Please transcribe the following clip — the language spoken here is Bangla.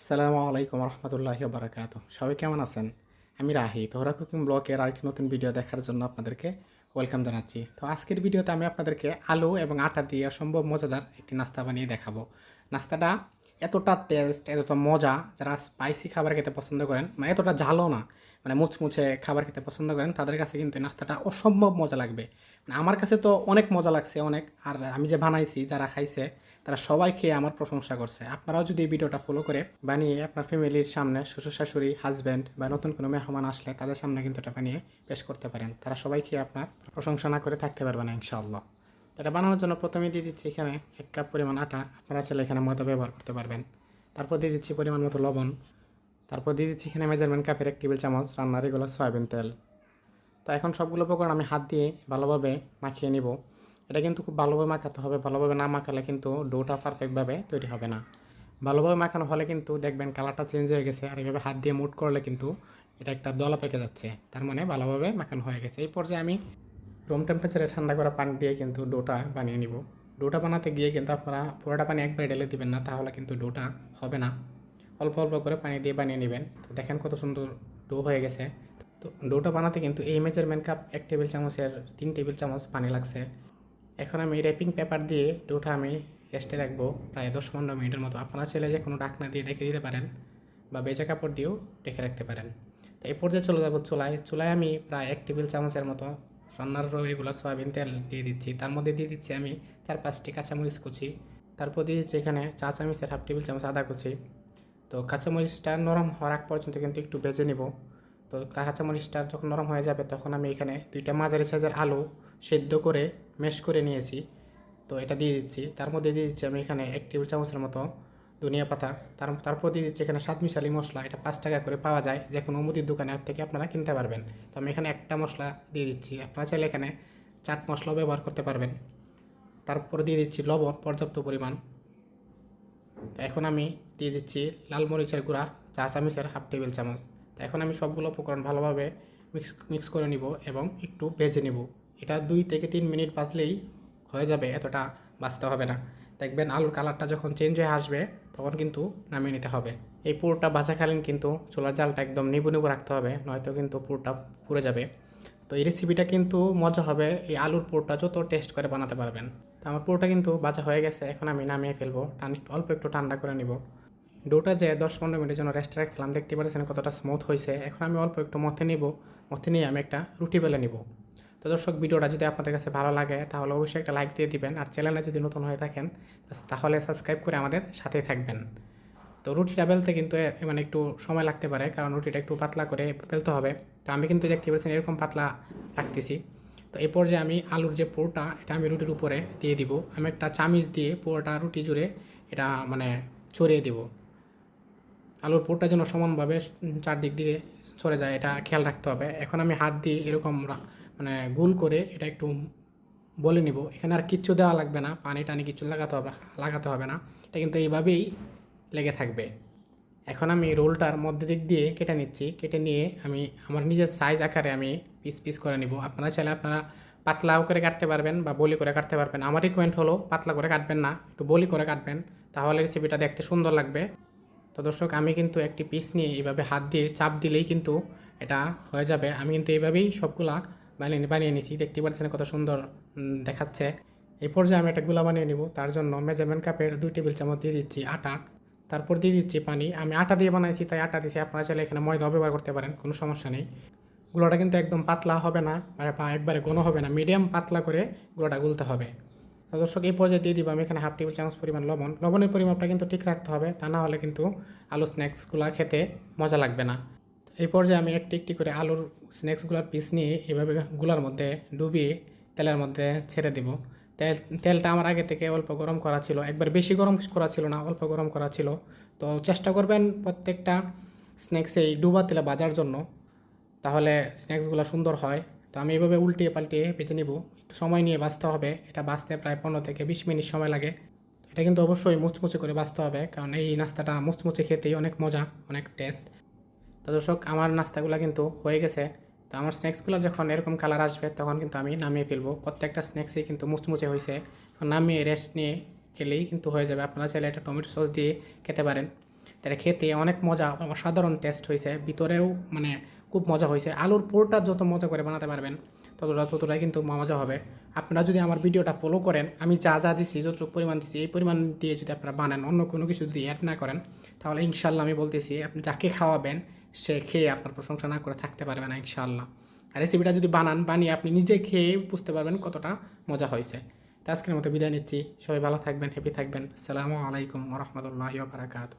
আসসালামু আলাইকুম রহমতুল্লাহি বারাকাত সবাই কেমন আছেন? আমি রাহি। তোহরা কুকিং ব্লগের আরেকটি নতুন ভিডিও দেখার জন্য আপনাদেরকে ওয়েলকাম জানাচ্ছি। তো আজকের ভিডিওতে আমি আপনাদেরকে আলু এবং আটা দিয়ে অসম্ভব মজাদার একটি নাস্তা বানিয়ে দেখাবো। নাস্তাটা এতটা টেস্ট এতটা মজা, যারা স্পাইসি খাবার খেতে পছন্দ করেন মানে এতটা ঝালও না মানে মুচমুচে খাবার খেতে পছন্দ করেন, তাদের কাছে কিন্তু নাস্তাটা অসম্ভব মজা লাগবে। মানে আমার কাছে তো অনেক মজা লাগছে, অনেক। আর আমি যে বানাইছি, যারা খাইছে, তারা সবাই খেয়ে আমার প্রশংসা করছে। আপনারাও যদি এই ভিডিওটা ফলো করে বানিয়ে আপনার ফ্যামিলির সামনে, শ্বশুর শাশুড়ি হাজব্যান্ড বা নতুন কোনো মেহমান আসলে তাদের সামনে কিন্তু এটা বানিয়ে পেশ করতে পারেন। তারা সবাই খেয়ে আপনার প্রশংসা না করে থাকতে পারবে না, ইনশাআল্লাহ। এটা বানানোর জন্য প্রথমে দিয়ে দিচ্ছি এখানে এক কাপ পরিমাণ আটা। আপনারা চাইলে এখানে ময়দা ব্যবহার করতে পারবেন। তারপর দিয়ে দিচ্ছি পরিমাণ মতো লবণ। তারপর দিয়ে দিচ্ছি এখানে মেজারমেন্ট কাপের এক টেবিল চামচ, রান্নার এগুলো সয়াবিন তেল। তা এখন সবগুলো উপকরণ আমি হাত দিয়ে ভালোভাবে মাখিয়ে নিব। এটা কিন্তু খুব ভালোভাবে মাখাতে হবে, ভালোভাবে না মাখালে কিন্তু ডোটা পারফেক্টভাবে তৈরি হবে না। ভালোভাবে মাখানো হলে কিন্তু দেখবেন কালারটা চেঞ্জ হয়ে গেছে, আর এইভাবে হাত দিয়ে মুট করলে কিন্তু এটা একটা দলা পেকে যাচ্ছে। তার মানে ভালোভাবে মাখানো হয়ে গেছে। এই পর্যায়ে আমি রুম টেম্পারেচারে ঠান্ডা করা পানি দিয়ে কিন্তু ডোটা বানিয়ে নিব। ডোটা বানাতে গিয়ে কিন্তু আপনারা পুরোটা পানি একবারে ঢেলে দিবেন না, তাহলে কিন্তু ডোটা হবে না। অল্প অল্প করে পানি দিয়ে বানিয়ে নেবেন। তো দেখেন কত সুন্দর ডো হয়ে গেছে। তো ডোটা বানাতে কিন্তু এই মেজারমেন্ট কাপ এক টেবিল চামচের তিন টেবিল চামচ পানি লাগছে। এখন আমি র্যাপিং পেপার দিয়ে ডোটা আমি রেস্টে রাখব প্রায় দশ পনেরো মিনিটের মতো। আপনারা ছেলে যে কোনো ডাকনা দিয়ে রেখে দিতে পারেন বা বেজা কাপড় দিয়েও রেখে রাখতে পারেন। তো এই পর্যায়ে চলে যাব চুলায়। চুলায় আমি প্রায় এক টেবিল চামচের মতো রান্নার রেগুলার সয়াবিন তেল দিয়ে দিচ্ছি। তার মধ্যে দিয়ে দিচ্ছি আমি চার পাঁচটি কাঁচামরিচ কুচি। তারপর দিয়ে দিচ্ছি এখানে চা চামচের হাফ টেবিল চামচ আদা কুচি। তো কাঁচামরিচটা নরম হওয়ার আগ পর্যন্ত কিন্তু একটু ভেজে নেব। তো কাঁচামরিচটা যখন নরম হয়ে যাবে তখন আমি এখানে দুইটা মাঝারি সাইজের আলু সেদ্ধ করে মেশ করে নিয়েছি। তো এটা দিয়ে দিচ্ছি। তার মধ্যে দিয়ে দিচ্ছি আমি এখানে এক টেবিল চামচের মতো ধনিয়া পাতা। তার, তারপর দিয়ে দিচ্ছি এখানে সাত মিশালি। মশলা এটা পাঁচ টাকা করে পাওয়া যায়। যে কোনো মুদির দোকানের থেকে আপনারা কিনতে পারবেন। তো আমি এখানে একটা মশলা দিয়ে দিচ্ছি। আপনারা চাইলে এখানে চাট মশলা ব্যবহার করতে পারবেন। তারপর দিয়ে দিচ্ছি লবণ, পর্যাপ্ত পরিমাণ। এখন আমি দিয়ে দিচ্ছি লাল মরিচের গুঁড়া, চা চামচের হাফ টেবিল চামচ। তো এখন আমি সবগুলো উপকরণ ভালোভাবে মিক্স মিক্স করে নিব এবং একটু ভেজে নিব। এটা দুই থেকে তিন মিনিট বাজলেই হয়ে যাবে, এতটা বাঁচতে হবে না। দেখবেন আলুর কালারটা যখন চেঞ্জ হয়ে আসবে, তখন কিন্তু নামিয়ে নিতে হবে। এই পুরোটা ভাজাকালীন কিন্তু চুলার জালটা একদম নিবু নিবু রাখতে হবে, নয়তো কিন্তু পুরোটা পুড়ে যাবে। তো এই রেসিপিটা কিন্তু মজা হবে, এই আলুর পুরোটা যত টেস্ট করে বানাতে পারবেন। তো আমার পুরোটা কিন্তু বাজা হয়ে গেছে, এখন আমি নামিয়ে ফেলব অল্প একটু ঠান্ডা করে নিব। ডোটা যে দশ পনেরো মিনিটের জন্য রেস্টে রাখছিলাম, দেখতে পাচ্ছেন কতটা স্মুথ হয়েছে। এখন আমি অল্প একটু মথে নিব, মথে নিয়ে আমি একটা রুটি বেলে নিব। তো দর্শক, ভিডিওটা যদি আপনাদের কাছে ভালো লাগে, তাহলে অবশ্যই একটা লাইক দিয়ে দিবেন। আর চ্যানেলে যদি নতুন হয়ে থাকেন তাহলে সাবস্ক্রাইব করে আমাদের সাথেই থাকবেন। তো রুটিটা বেলতে কিন্তু মানে একটু সময় লাগতে পারে, কারণ রুটিটা একটু পাতলা করে বেলতে হবে। তো আমি কিন্তু দেখতে পাচ্ছেন এরকম পাতলা রাখতেছি। তো এই পর্যায়ে আমি আলুর যে পোরটা, এটা আমি রুটির উপরে দিয়ে দিব। আমি একটা চামিচ দিয়ে পুরোটা রুটি জুড়ে এটা মানে ছড়িয়ে দিব। আলুর পোরটা যেন সমানভাবে চারদিক দিয়ে সরে যায়, এটা খেয়াল রাখতে হবে। এখন আমি হাত দিয়ে এরকম মানে গোল করে এটা একটু বলে নিব। এখানে আর কিচ্ছু দেওয়া লাগবে না, পানি টানি কিছু লাগাতে হবে লাগাতে হবে না। এটা কিন্তু এইভাবেই লেগে থাকবে। এখন আমি রোলটার মধ্যে দিক দিয়ে কেটে নিচ্ছি। কেটে নিয়ে আমি আমার নিজের সাইজ আকারে আমি পিস পিস করে নিব। আপনারা চাইলে আপনারা পাতলাও করে কাটতে পারবেন বা বলি করে কাটতে পারবেন। আমার রিকোয়েন্ট হলো পাতলা করে কাটবেন না, একটু বলি করে কাটবেন। তাহলে রেসিপিটা দেখতে সুন্দর লাগবে। তো দর্শক, আমি কিন্তু একটি পিস নিয়ে এইভাবে হাত দিয়ে চাপ দিলেই কিন্তু এটা হয়ে যাবে। আমি কিন্তু এইভাবেই সবগুলা বানিয়ে বানিয়ে নিছি। দেখতে পাচ্ছেন কত সুন্দর দেখাচ্ছে। এই পর্যায়ে আমি একটা গুলা বানিয়ে নিব। তার জন্য মেজারমেন্ট কাপের দুই টেবিল চামচ দিয়ে দিচ্ছি আটা। তারপর দিয়ে দিচ্ছি পানি। আমি আটা দিয়ে বানাইছি, তাই আটা দিচ্ছি আপনারা চাইলে এখানে ময়দাও ব্যবহার করতে পারেন, কোনো সমস্যা নেই। গুঁড়োটা কিন্তু একদম পাতলা হবে না, আর একবারে ঘন হবে না মিডিয়াম পাতলা করে গুঁড়োটা গুলতে হবে। তো দর্শক, এই পর্যায়ে দিয়ে দিব আমি এখানে হাফ টেবিল চামচ পরিমাণ লবণ। লবণের পরিমাপটা কিন্তু ঠিক রাখতে হবে, তা না হলে কিন্তু আলু স্ন্যাক্সগুলো খেতে মজা লাগবে না। এই পর্যায়ে আমি একটি একটি করে আলুর স্ন্যাক্সগুলোর পিস নিয়ে এভাবে গুলার মধ্যে ডুবিয়ে তেলের মধ্যে ছেড়ে দিব। তেল, তেলটা আমার আগে থেকে অল্প গরম করা ছিল। একবার বেশি গরম করা ছিল না, অল্প গরম করা ছিল। তো চেষ্টা করবেন প্রত্যেকটা স্ন্যাক্স এই ডুবা তেলে ভাজার জন্য। তাহলে স্ন্যাক্সগুলো সুন্দর হয়। তো আমি এইভাবে উল্টিয়ে পাল্টিয়ে বেঁচে নিব। একটু সময় নিয়ে বাঁচতে হবে। এটা বাঁচতে প্রায় পনেরো থেকে বিশ মিনিট সময় লাগে। এটা কিন্তু অবশ্যই মুচমুচে করে বাঁচতে হবে, কারণ এই নাস্তাটা মুচমুচে খেতেই অনেক মজা, অনেক টেস্ট তো দর্শক, আমার নাস্তাগুলো কিন্তু হয়ে গেছে। তো আমার স্ন্যাক্সগুলো যখন এরকম কালার আসবে, তখন কিন্তু আমি নামিয়ে ফেলব। প্রত্যেকটা স্ন্যাক্সই কিন্তু মুচমুচে হয়েছে নামিয়ে রেস্ট নিয়ে খেলেই কিন্তু হয়ে যাবে। আপনারা চাইলে এটা টমেটো সস দিয়ে খেতে পারেন। এটা খেতে অনেক মজা, অসাধারণ টেস্ট হয়েছে ভিতরেও মানে খুব মজা হয়েছে আলুর পোরটা যত মজা করে বানাতে পারবেন ততটা ততটাই কিন্তু মজা হবে। আপনারা যদি আমার ভিডিওটা ফলো করেন, আমি যা যা দিচ্ছি যতটুকু পরিমাণ দিচ্ছি এই পরিমাণ দিয়ে যদি আপনারা বানান, অন্য কোনো কিছু যদি অ্যাড না করেন, তাহলে ইনশাল্লাহ আমি বলতেছি, আপনি যাকে খাওয়াবেন সে খেয়ে আপনার প্রশংসা না করে থাকতে পারবে না ইনশাল্লাহ আর রেসিপিটা যদি বানান, বানিয়ে আপনি নিজে খেয়ে বুঝতে পারবেন কতটা মজা হয়েছে। তো আজকের মতো বিদায় নিচ্ছি। সবাই ভালো থাকবেন হ্যাপি থাকবেন। আসসালামু আলাইকুম রহমতুল্লাহ বারাকাতু